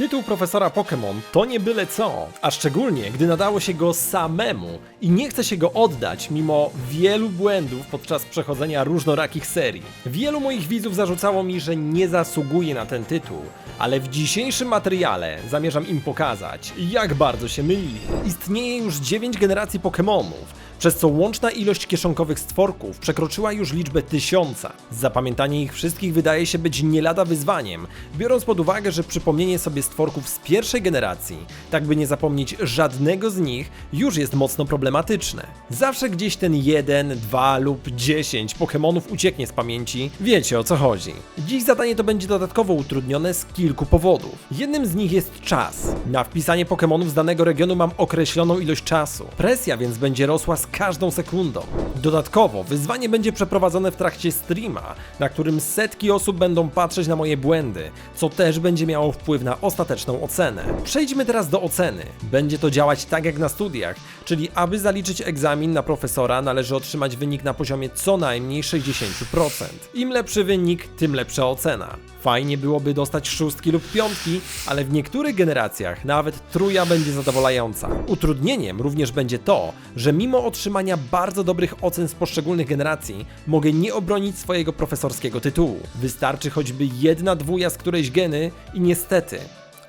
Tytuł profesora Pokémon to nie byle co, a szczególnie gdy nadało się go samemu i nie chce się go oddać mimo wielu błędów podczas przechodzenia różnorakich serii. Wielu moich widzów zarzucało mi, że nie zasługuję na ten tytuł, ale w dzisiejszym materiale zamierzam im pokazać, jak bardzo się mylili. Istnieje już 9 generacji Pokémonów, przez co łączna ilość kieszonkowych stworków przekroczyła już liczbę tysiąca. Zapamiętanie ich wszystkich wydaje się być nie lada wyzwaniem, biorąc pod uwagę, że przypomnienie sobie stworków z pierwszej generacji, tak by nie zapomnieć żadnego z nich, już jest mocno problematyczne. Zawsze gdzieś ten jeden, dwa lub dziesięć Pokémonów ucieknie z pamięci, wiecie o co chodzi. Dziś zadanie to będzie dodatkowo utrudnione z kilku powodów. Jednym z nich jest czas. Na wpisanie Pokémonów z danego regionu mam określoną ilość czasu. Presja więc będzie rosła z każdą sekundą. Dodatkowo wyzwanie będzie przeprowadzone w trakcie streama, na którym setki osób będą patrzeć na moje błędy, co też będzie miało wpływ na ostateczną ocenę. Przejdźmy teraz do oceny. Będzie to działać tak jak na studiach, czyli aby zaliczyć egzamin na profesora należy otrzymać wynik na poziomie co najmniej 60%. Im lepszy wynik, tym lepsza ocena. Fajnie byłoby dostać szóstki lub piątki, ale w niektórych generacjach nawet truja będzie zadowalająca. Utrudnieniem również będzie to, że mimo otrzymania bardzo dobrych ocen z poszczególnych generacji, mogę nie obronić swojego profesorskiego tytułu. Wystarczy choćby jedna dwuja z którejś geny i niestety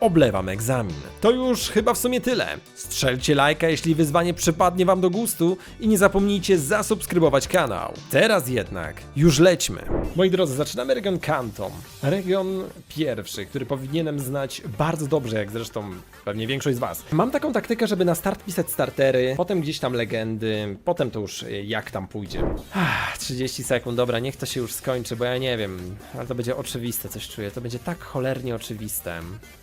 oblewam egzamin. To już chyba w sumie tyle. Strzelcie lajka, jeśli wyzwanie przypadnie wam do gustu i nie zapomnijcie zasubskrybować kanał. Teraz jednak już lećmy. Moi drodzy, zaczynamy region Kanton. Region pierwszy, który powinienem znać bardzo dobrze, jak zresztą pewnie większość z was. Mam taką taktykę, żeby na start pisać startery, potem gdzieś tam legendy, potem to już y, jak tam pójdzie. Ah, 30 sekund, dobra, niech to się już skończy, bo ja nie wiem, ale to będzie oczywiste, coś czuję. To będzie tak cholernie oczywiste.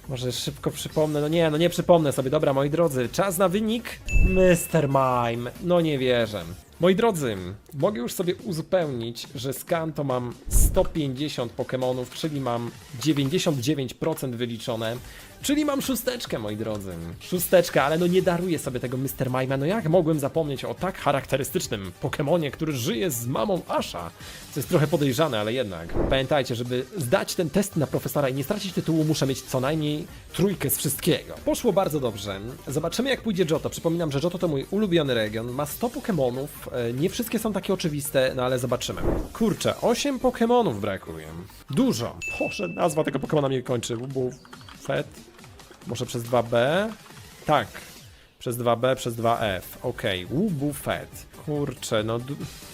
Może szybko przypomnę, no nie, no nie przypomnę sobie, dobra moi drodzy, czas na wynik? Mr. Mime, no nie wierzę. Moi drodzy, mogę już sobie uzupełnić, że z Kanto mam 150 Pokémonów, czyli mam 99% wyliczone, czyli mam szósteczkę, moi drodzy. Szósteczka, ale no nie daruję sobie tego Mr. Mime, no jak mogłem zapomnieć o tak charakterystycznym Pokemonie, który żyje z mamą Asha? Co jest trochę podejrzane, ale jednak. Pamiętajcie, żeby zdać ten test na profesora i nie stracić tytułu, muszę mieć co najmniej trójkę z wszystkiego. Poszło bardzo dobrze. Zobaczymy jak pójdzie Johto. Przypominam, że Johto to mój ulubiony region. Ma 100 Pokémonów. E, Nie wszystkie są takie oczywiste, no ale zobaczymy. Kurczę, 8 Pokémonów brakuje. Dużo. Boże, nazwa tego Pokémona mnie kończy. Był Fet. Może przez 2B? Tak. Przez 2B, przez 2F. Okej, Wubu Fet. Kurczę, no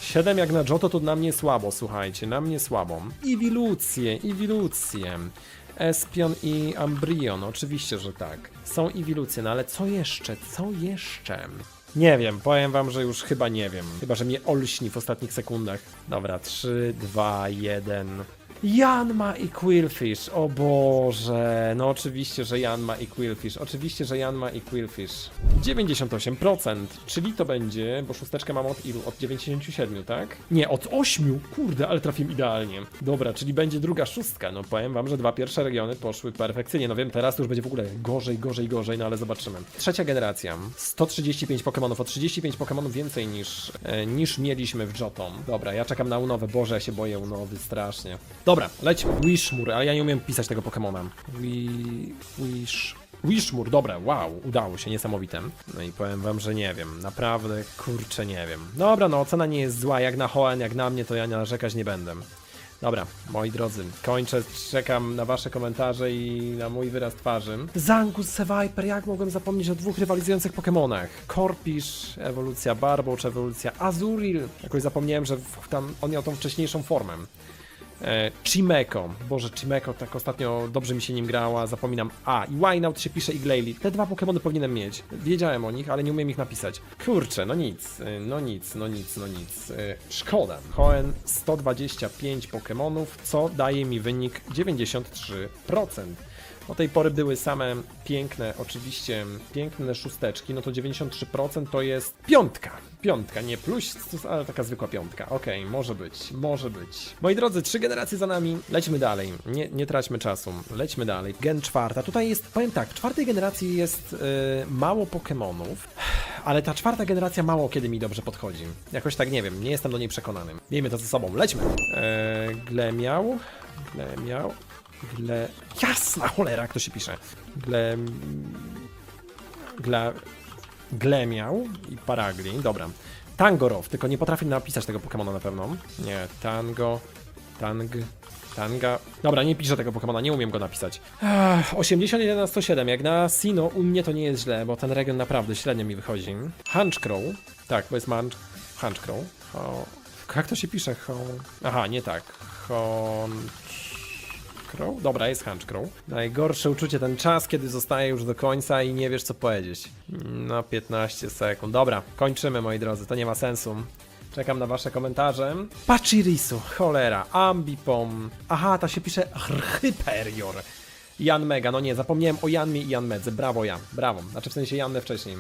7 jak na Johto to na mnie słabo, słuchajcie, na mnie słabo. Iwilucje, iwilucje. Espion i Ambrion, oczywiście, że tak. Są iwilucje, no ale co jeszcze? Co jeszcze? Nie wiem, powiem wam, że już chyba nie wiem. Chyba, że mnie olśni w ostatnich sekundach. Dobra, 3, 2, 1. Janma i Quillfish, o Boże, no oczywiście, że Janma i Quillfish, oczywiście, że Janma i Quillfish. 98%, czyli to będzie, bo szósteczkę mam od ilu? Od 97, tak? Nie, od 8, kurde, ale trafiłem idealnie. Dobra, czyli będzie druga szóstka, no powiem wam, że dwa pierwsze regiony poszły perfekcyjnie, no wiem, teraz to już będzie w ogóle gorzej, gorzej, gorzej, no ale zobaczymy. Trzecia generacja, 135 Pokémonów, o 35 Pokémonów więcej niż, e, niż mieliśmy w Jotom. Dobra, ja czekam na Unowy, Boże, ja się boję Unowy, strasznie. Dobra, lećmy. Wishmur, ale ja nie umiem pisać tego Pokemona. Wi... Wish... Wishmur, dobra, wow, udało się, niesamowite. No i powiem wam, że nie wiem, naprawdę, kurczę, nie wiem. Dobra, no ocena nie jest zła, jak na Hoenn, jak na mnie, to ja narzekać nie będę. Dobra, moi drodzy, kończę, czekam na wasze komentarze i na mój wyraz twarzy. Zangus, Seviper, jak mogłem zapomnieć o dwóch rywalizujących Pokemonach? Corpisz, ewolucja Barboach, ewolucja Azuril. Jakoś zapomniałem, że tam on miał tą wcześniejszą formę. E, Chimeko. Boże, Chimeko tak ostatnio dobrze mi się nim grała, zapominam. A, i Wynout się pisze i Glalie. Te dwa Pokémony powinienem mieć. Wiedziałem o nich, ale nie umiem ich napisać. Kurczę, no nic, e, no nic, no nic, no nic. E, Szkoda. Hoenn 125 Pokémonów, co daje mi wynik 93%. Do tej pory były same piękne, oczywiście piękne szósteczki, no to 93% to jest piątka. Piątka, nie plus, ale taka zwykła piątka. Okej, może być, może być. Moi drodzy, trzy generacje za nami, lećmy dalej, nie, nie traćmy czasu, lećmy dalej. Gen czwarta, tutaj jest, powiem tak, czwartej generacji jest yy, mało Pokémonów, ale ta czwarta generacja mało kiedy mi dobrze podchodzi. Jakoś tak nie wiem, nie jestem do niej przekonany. Miejmy to ze sobą, lećmy. Eee, glemiał, glemiał. Gle... Jasna cholera, jak to się pisze. Gle... Gle... Glemiał i Paragli, dobra. Tangorow, tylko nie potrafię napisać tego Pokemona na pewno. Nie, Tango... Tang... Tanga... Dobra, nie piszę tego Pokemona, nie umiem go napisać. Ech, 81 na 107, jak na Sino u mnie to nie jest źle, bo ten region naprawdę średnio mi wychodzi. Hunchcrow, tak, bo jest Munch... Hunchcrow. Ho... Jak to się pisze? Ho... Aha, nie tak. Hunchcrow? Dobra, jest Hunchcrow. Najgorsze uczucie ten czas, kiedy zostaje już do końca i nie wiesz co powiedzieć. No 15 sekund. Dobra, kończymy moi drodzy, to nie ma sensu. Czekam na wasze komentarze. Pachirisu, cholera, Ambipom. Aha, ta się pisze Hyperior. Jan Mega, no nie, zapomniałem o Janmie i Jan Medze. Brawo Jan, brawo. Znaczy w sensie Janne wcześniej.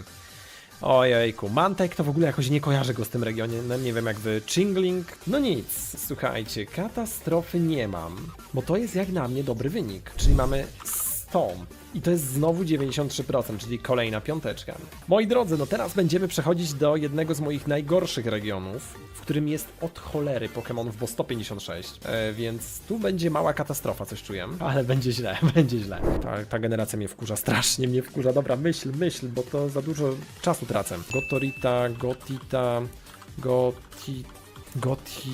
Ojejku, Mantek to w ogóle jakoś nie kojarzę go z tym regionem, nie wiem jak wy. Chingling, no nic, słuchajcie, katastrofy nie mam, bo to jest jak na mnie dobry wynik, czyli mamy 100 i to jest znowu 93%, czyli kolejna piąteczka. Moi drodzy, no teraz będziemy przechodzić do jednego z moich najgorszych regionów, w którym jest od cholery Pokémonów, bo 156, e, więc tu będzie mała katastrofa, coś czuję, ale będzie źle, będzie źle. Ta, ta generacja mnie wkurza, strasznie mnie wkurza, dobra, myśl, myśl, bo to za dużo czasu tracę. Gotorita, Gotita, Goti... Goti...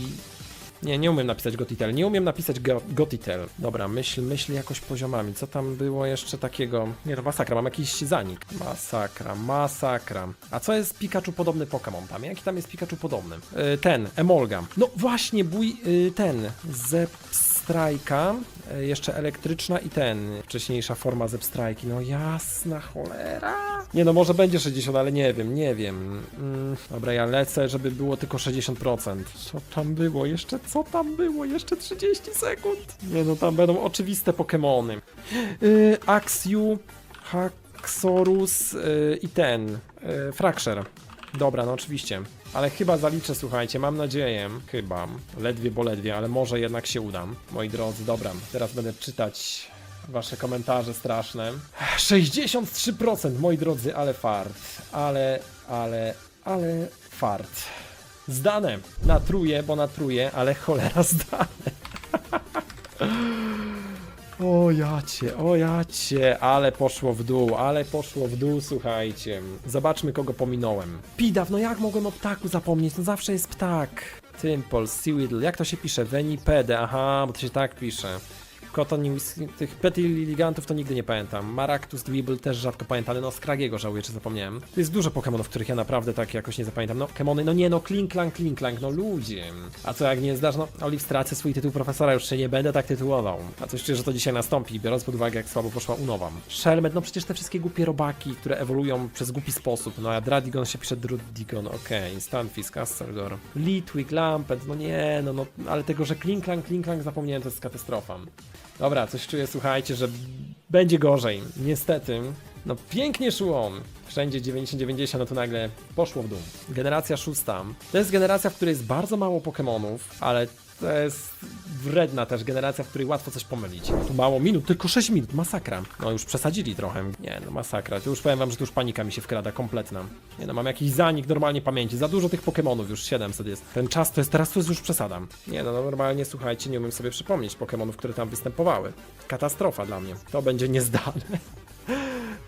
Nie, nie umiem napisać Gotitel. Nie umiem napisać go, Gotitel. Dobra, myśl, myśl jakoś poziomami. Co tam było jeszcze takiego? Nie, to masakra, mam jakiś zanik. Masakra, masakra. A co jest Pikachu podobny Pokémon tam? Jaki tam jest Pikachu podobny? Yy, ten, Emolga. No właśnie, bój, yy, ten, Zepstrajka, yy, jeszcze elektryczna i ten, wcześniejsza forma Zepstrajki. No jasna cholera. Nie no, może będzie 60, ale nie wiem, nie wiem. Mm, dobra, ja lecę, żeby było tylko 60%. Co tam było? Jeszcze co tam było? Jeszcze 30 sekund. Nie no, tam będą oczywiste Pokemony. Yy, Axiu, Haxorus yy, i ten, yy, Fraxer. Dobra, no oczywiście. Ale chyba zaliczę, słuchajcie, mam nadzieję, chyba, ledwie bo ledwie, ale może jednak się udam. Moi drodzy, dobra, teraz będę czytać wasze komentarze straszne. 63%, moi drodzy, ale fart. Ale, ale, ale fart. Zdane. Natruję, bo natruję, ale cholera zdane. O jacie, o jacie, ale poszło w dół, ale poszło w dół, słuchajcie. Zobaczmy, kogo pominąłem. Pidaw, no jak mogłem o ptaku zapomnieć? No zawsze jest ptak. Tympol, Seaweedle, jak to się pisze? Venipede, aha, bo to się tak pisze. Koton i Whis- tych Petiligantów to nigdy nie pamiętam. Maractus, Dweeble też rzadko pamiętany, no Skragiego żałuję, czy zapomniałem. Jest dużo Pokemonów, których ja naprawdę tak jakoś nie zapamiętam. No, Kemony, no nie no, Klinklang, Klinklang, no ludzie. A co jak nie zdasz, no Olive stracę swój tytuł profesora, już się nie będę tak tytułował. A coś czuję, że to dzisiaj nastąpi, biorąc pod uwagę jak słabo poszła Unowam. Shelmet, no przecież te wszystkie głupie robaki, które ewoluują przez głupi sposób. No a Dradigon się pisze Drudigon, okej, okay. Astelgor. Litwick, Lampet, no nie, no, no, ale tego, że Klinklang, Klinklang zapomniałem, to jest katastrofa. Dobra, coś czuję, słuchajcie, że będzie gorzej. Niestety. No pięknie szło. Wszędzie 90-90, no to nagle poszło w dół. Generacja szósta. To jest generacja, w której jest bardzo mało Pokémonów, ale to jest wredna też generacja, w której łatwo coś pomylić. Tu mało minut, tylko 6 minut, masakra. No już przesadzili trochę. Nie no, masakra. Tu już powiem wam, że tu już panika mi się wkrada, kompletna. Nie no, mam jakiś zanik normalnie pamięci. Za dużo tych Pokémonów, już 700 jest. Ten czas to jest, teraz to jest już przesada. Nie no, normalnie, słuchajcie, nie umiem sobie przypomnieć Pokémonów, które tam występowały. Katastrofa dla mnie. To będzie niezdane.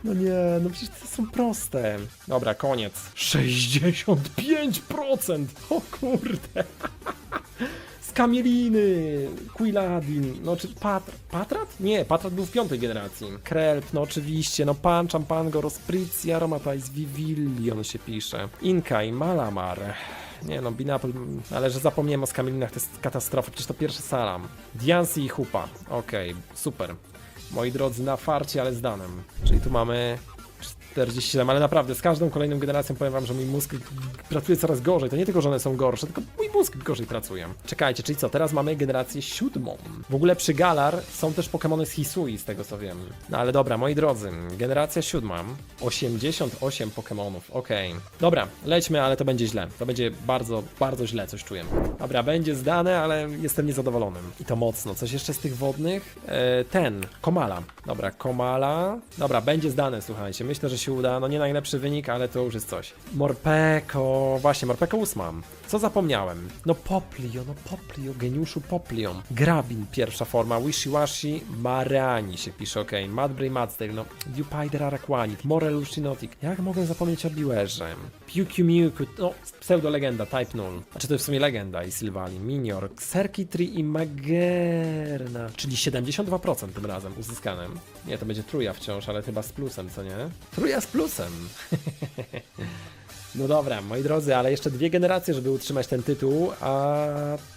No nie, no przecież to są proste. Dobra, koniec. 65%! O kurde. Skamieliny, Quiladin, no czy Pat Patrat? Nie, Patrat był w piątej generacji. Krelp, no oczywiście, no Pancham, Pango, Rospricia, Aromatize, Vivillon się pisze. Inkay, Malamar. Nie no, Binapple, ale że zapomniałem o skamielinach, to jest katastrofa, przecież to pierwszy salam. Diancy i Hupa, okej, super. Moi drodzy, na farcie, ale zdanym. Czyli tu mamy 47, ale naprawdę z każdą kolejną generacją powiem wam, że mój mózg pracuje coraz gorzej. To nie tylko, że one są gorsze, tylko mój mózg gorzej pracuje. Czekajcie, czyli co, teraz mamy generację siódmą. W ogóle przy Galar są też Pokémony z Hisui, z tego co wiem. No ale dobra, moi drodzy, generacja siódma, 88 Pokémonów, okej. Dobra, lećmy, ale to będzie źle. To będzie bardzo, bardzo źle, coś czuję. Dobra, będzie zdane, ale jestem niezadowolony. I to mocno. Coś jeszcze z tych wodnych? E, ten, Komala. Dobra, Komala. Dobra, będzie zdane, słuchajcie. Myślę, że się uda. No nie najlepszy wynik, ale to już jest coś. Morpeko. Właśnie, Morpeko ósmam. Co zapomniałem? No Poplio, no Poplio, geniuszu Poplio. Grabin, pierwsza forma. Wishiwashi, Marani się pisze, okej. Okay. Madbray, Madstale, no. Dupider, Araquanid, Morel, Shinotic. Jak mogę zapomnieć o Biwerze? Piukiu Miuku, no, pseudo-legenda, Type 0. Znaczy to jest w sumie legenda i Sylvani. Minior, Xerkitri i Magerna. Czyli 72% tym razem uzyskanym. Nie, to będzie truja wciąż, ale chyba z plusem, co nie? Truja z plusem. No dobra, moi drodzy, ale jeszcze dwie generacje, żeby utrzymać ten tytuł, a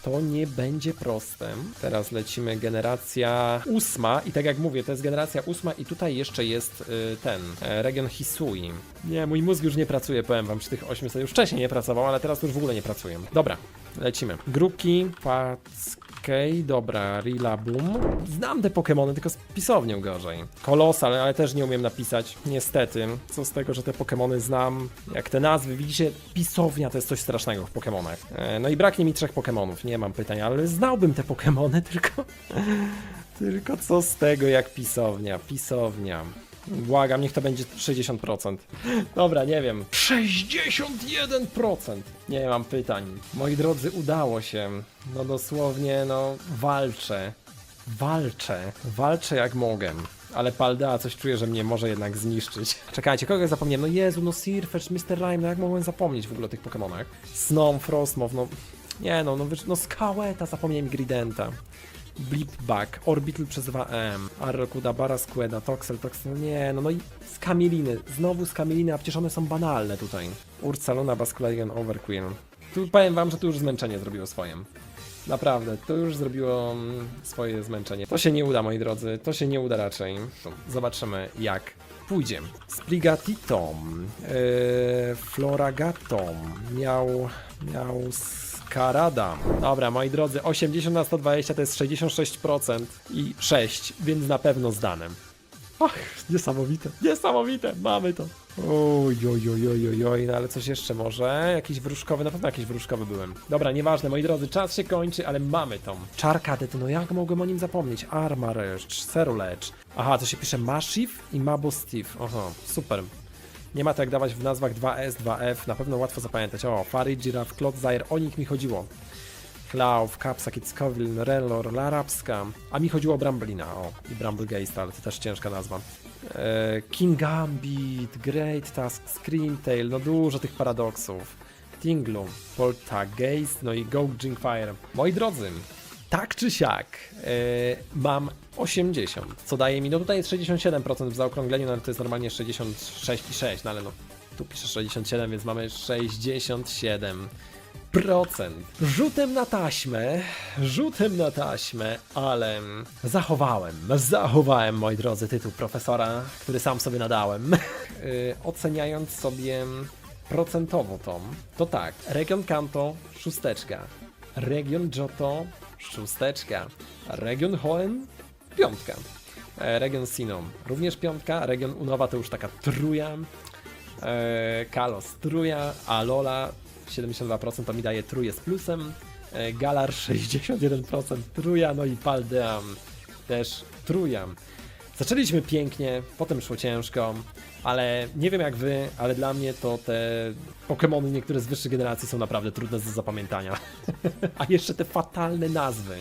to nie będzie proste. Teraz lecimy generacja ósma i tak jak mówię, to jest generacja ósma i tutaj jeszcze jest y, ten, e, region Hisui. Nie, mój mózg już nie pracuje, powiem wam, przy tych 800 już wcześniej nie pracował, ale teraz już w ogóle nie pracuję. Dobra, lecimy. Grupki, Okej, dobra, Rillaboom. Znam te Pokémony, tylko z pisownią gorzej. Kolosal, ale też nie umiem napisać, niestety. Co z tego, że te Pokémony znam, jak te nazwy, widzicie, pisownia to jest coś strasznego w Pokémonach. E, no i braknie mi trzech Pokémonów, nie mam pytań, ale znałbym te Pokémony, tylko... tylko co z tego, jak pisownia, pisownia. Błagam, niech to będzie 60%. Dobra, nie wiem. 61%! Nie mam pytań. Moi drodzy, udało się. No dosłownie, no, walczę. Walczę. Walczę jak mogę. Ale Paldea coś czuję, że mnie może jednak zniszczyć. Czekajcie, kogo zapomniałem? No Jezu, no Sirfetch, Mr. Rhyme, no jak mogłem zapomnieć w ogóle o tych Pokemonach? Snom, Frostmow, no... Nie no, no, wiesz, no Skałeta, zapomniałem Gridenta. Blipback, Orbital przez 2M, Arrokuda, Barasqueda, Toxel, Toxel, nie, no no i Skamiliny, znowu Skamiliny, a przecież one są banalne tutaj. Ursaluna, Bascularian, Overqueen. Tu powiem wam, że tu już zmęczenie zrobiło swoje. Naprawdę, to już zrobiło mm, swoje zmęczenie. To się nie uda, moi drodzy, to się nie uda raczej. Zobaczymy, jak pójdzie. Sprigatitą, yy, Floragatom, miał, miał Skarada. Dobra, moi drodzy, 80 na 120 to jest 66% i 6, więc na pewno zdane. Ach, niesamowite, niesamowite, mamy to. Oj, oj, oj, oj, oj, no ale coś jeszcze może? Jakiś wróżkowy, na pewno jakiś wróżkowy byłem. Dobra, nieważne, moi drodzy, czas się kończy, ale mamy tą. Czarkadet, no jak mogłem o nim zapomnieć? Armareszcz, Serulecz. Aha, to się pisze Mashif i Mabo Steve. Oho, super. Nie ma to jak dawać w nazwach 2S, 2F, na pewno łatwo zapamiętać. O, Fary, Giraffe, Klotzair, o nich mi chodziło. Klaw, Kapsa, Kitzkowil, Renlor, Larabska. A mi chodziło o Bramblina, o, i Bramblegeist, ale to też ciężka nazwa. E, King Gambit, Great Task, Screamtail, no dużo tych paradoksów. Tinglu, Poltergeist, no i Go Fire. Moi drodzy, tak czy siak, e, mam 80, co daje mi, no tutaj jest 67% w zaokrągleniu, no ale to jest normalnie 66,6, no ale no, tu piszę 67, więc mamy 67 procent. Rzutem na taśmę, rzutem na taśmę, ale zachowałem, zachowałem, moi drodzy, tytuł profesora, który sam sobie nadałem. Yy, oceniając sobie procentowo to, to tak, region Kanto, szósteczka, region Johto, szósteczka, region Hoenn, piątka. E, Region Sinom również piątka, region Unowa to już taka truja, e, Kalos truja, Alola 72% to mi daje truje z plusem, e, Galar 61% truja, no i Paldeam też truja. Zaczęliśmy pięknie, potem szło ciężko, ale nie wiem jak wy, ale dla mnie to te Pokémony niektóre z wyższych generacji są naprawdę trudne do zapamiętania. A jeszcze te fatalne nazwy,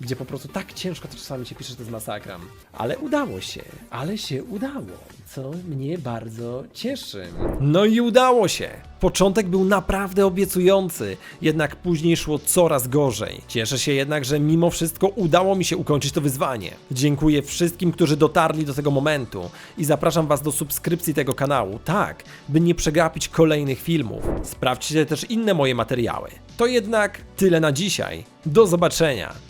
gdzie po prostu tak ciężko to czasami się pisze, że to jest masakra. Ale udało się, ale się udało, co mnie bardzo cieszy. No i udało się. Początek był naprawdę obiecujący, jednak później szło coraz gorzej. Cieszę się jednak, że mimo wszystko udało mi się ukończyć to wyzwanie. Dziękuję wszystkim, którzy dotarli do tego momentu i zapraszam Was do subskrypcji tego kanału, tak, by nie przegapić kolejnych filmów. Sprawdźcie też inne moje materiały. To jednak tyle na dzisiaj. Do zobaczenia.